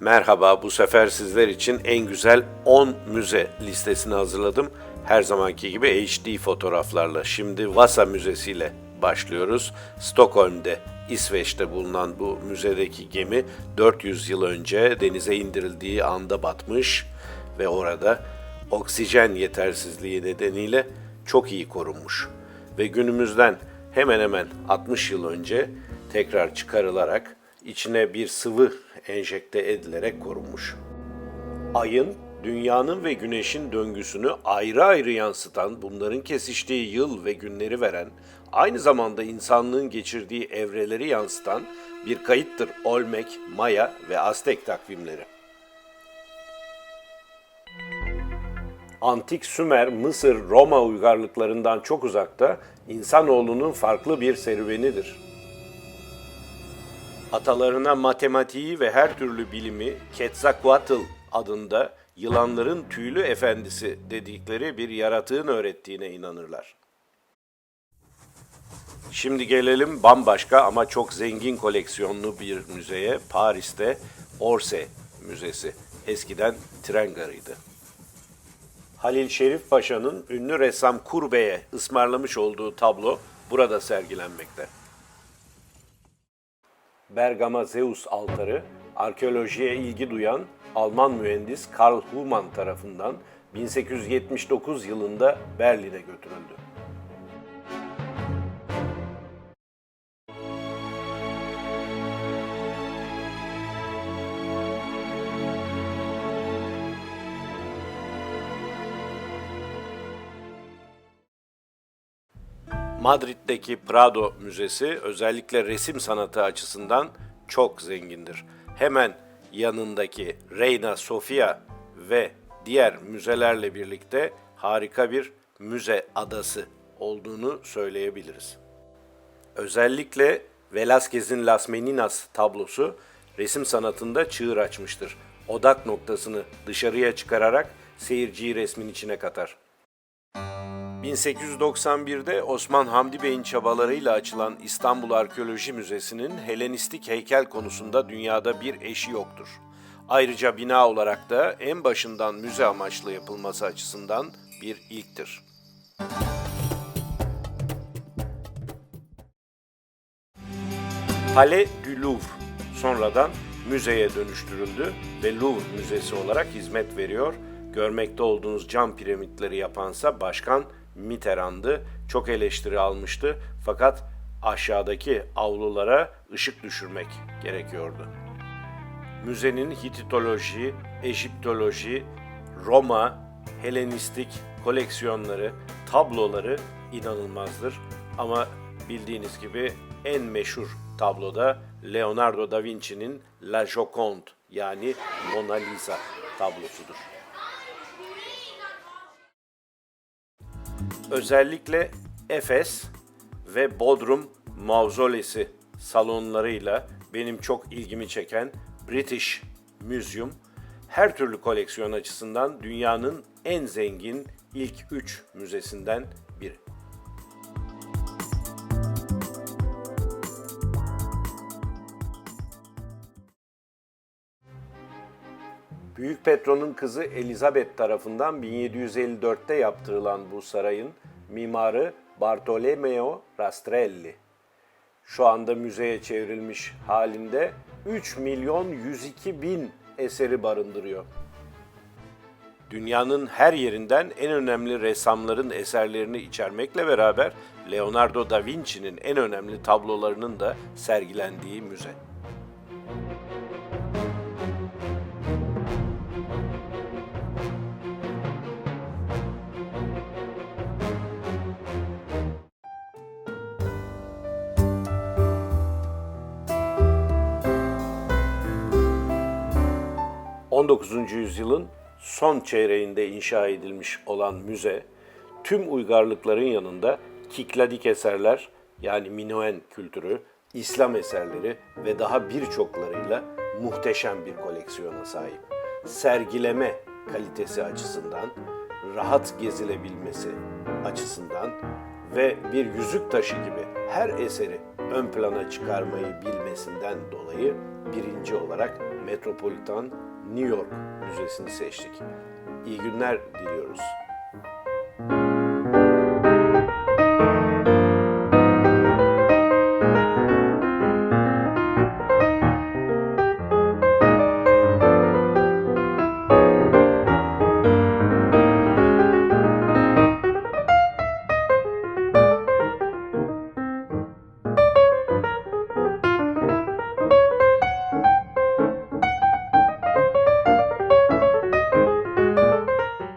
Merhaba, bu sefer sizler için en güzel 10 müze listesini hazırladım. Her zamanki gibi HD fotoğraflarla. Şimdi Vasa Müzesi ile başlıyoruz. Stockholm'de, İsveç'te bulunan bu müzedeki gemi 400 yıl önce denize indirildiği anda batmış ve orada oksijen yetersizliği nedeniyle çok iyi korunmuş. Ve günümüzden hemen hemen 60 yıl önce tekrar çıkarılarak içine bir sıvı enjekte edilerek korunmuş. Ayın, dünyanın ve güneşin döngüsünü ayrı ayrı yansıtan, bunların kesiştiği yıl ve günleri veren, aynı zamanda insanlığın geçirdiği evreleri yansıtan bir kayıttır Olmek, Maya ve Aztek takvimleri. Antik Sümer, Mısır, Roma uygarlıklarından çok uzakta insanoğlunun farklı bir serüvenidir. Atalarına matematiği ve her türlü bilimi Quetzalcoatl adında yılanların tüylü efendisi dedikleri bir yaratığın öğrettiğine inanırlar. Şimdi gelelim bambaşka ama çok zengin koleksiyonlu bir müzeye Paris'te Orsay Müzesi. Eskiden tren garıydı. Halil Şerif Paşa'nın ünlü ressam Kurbe'ye ısmarlamış olduğu tablo burada sergilenmekte. Bergama Zeus altarı, arkeolojiye ilgi duyan Alman mühendis Karl Humann tarafından 1879 yılında Berlin'e götürüldü. Madrid'deki Prado Müzesi özellikle resim sanatı açısından çok zengindir. Hemen yanındaki Reina Sofia ve diğer müzelerle birlikte harika bir müze adası olduğunu söyleyebiliriz. Özellikle Velázquez'in Las Meninas tablosu resim sanatında çığır açmıştır. Odak noktasını dışarıya çıkararak seyirciyi resmin içine katar. 1891'de Osman Hamdi Bey'in çabalarıyla açılan İstanbul Arkeoloji Müzesi'nin Helenistik heykel konusunda dünyada bir eşi yoktur. Ayrıca bina olarak da en başından müze amaçlı yapılması açısından bir ilktir. Palais du Louvre sonradan müzeye dönüştürüldü ve Louvre Müzesi olarak hizmet veriyor. Görmekte olduğunuz cam piramitleri yapansa Başkan Mitterrand'ı çok eleştiri almıştı fakat aşağıdaki avlulara ışık düşürmek gerekiyordu. Müzenin Hititoloji, Ejiptoloji, Roma, Helenistik koleksiyonları, tabloları inanılmazdır. Ama bildiğiniz gibi en meşhur tabloda Leonardo da Vinci'nin La Joconde yani Mona Lisa tablosudur. Özellikle Efes ve Bodrum Mavzolesi salonlarıyla benim çok ilgimi çeken British Museum her türlü koleksiyon açısından dünyanın en zengin ilk 3 müzesinden biri. Büyük Petro'nun kızı Elizabeth tarafından 1754'te yaptırılan bu sarayın mimarı Bartolomeo Rastrelli. Şu anda müzeye çevrilmiş halinde 3 milyon 102 bin eseri barındırıyor. Dünyanın her yerinden en önemli ressamların eserlerini içermekle beraber Leonardo da Vinci'nin en önemli tablolarının da sergilendiği müze. ...19. yüzyılın son çeyreğinde inşa edilmiş olan müze... ...tüm uygarlıkların yanında kikladik eserler... ...yani Minoen kültürü, İslam eserleri ve daha birçoklarıyla muhteşem bir koleksiyona sahip. Sergileme kalitesi açısından, rahat gezilebilmesi açısından ve bir yüzük taşı gibi her eseri ön plana çıkarmayı bilmesinden dolayı birinci olarak Metropolitan New York Müzesi'ni seçtik. İyi günler diliyoruz.